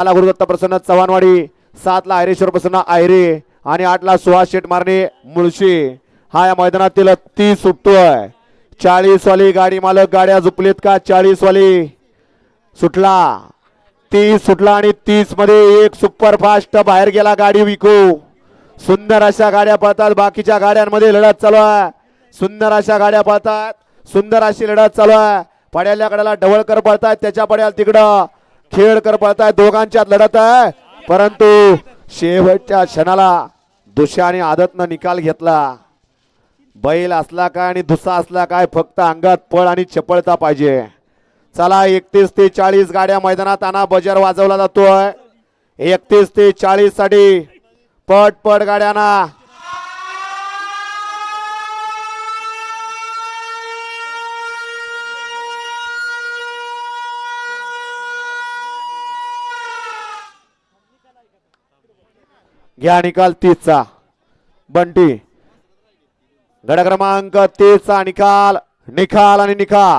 आला गुरुदत्त प्रसन्न चव्हाणवाडी सातला आयरेश्वर प्रसन्न आयरे आणि आठला सुहास शेठ मारणे मुळशी. हा या मैदानातील ती सुटतोय चाळीस वाली गाडी मालक गाड्या झुपलीत का? चाळीस वाली सुटला. तीस सुटला आणि तीसमध्ये एक सुपर फास्ट बाहेर गेला गाडी विकू. सुंदर अशा गाड्या पळतात. बाकीच्या गाड्यांमध्ये लढत चालू आहे. सुंदर अशा गाड्या पळतात. सुंदर अशी लढत चालू आहे. पड्याल्या कड्याला ढवळकर पळतात. त्याच्या पड्याला तिकडं खेळ कर पळतायत दोघांच्यात लढत आहे. परंतु शेवटच्या क्षणाला दुशाने आदतनं निकाल घेतला. बैल असला काय आणि दुसा असला काय फक्त अंगात पळ आणि चपळता पाहिजे. चला एकतीस ते चाळीस गाड्या मैदानात आणा बजार वाजवला जातोय. एकतीस ते चाळीससाठी पट पट गाड्यांना घ्या निकाल तीसचा. बंटी. गड क्रमांक तीसचा निकाल. निकाल आणि निकाल.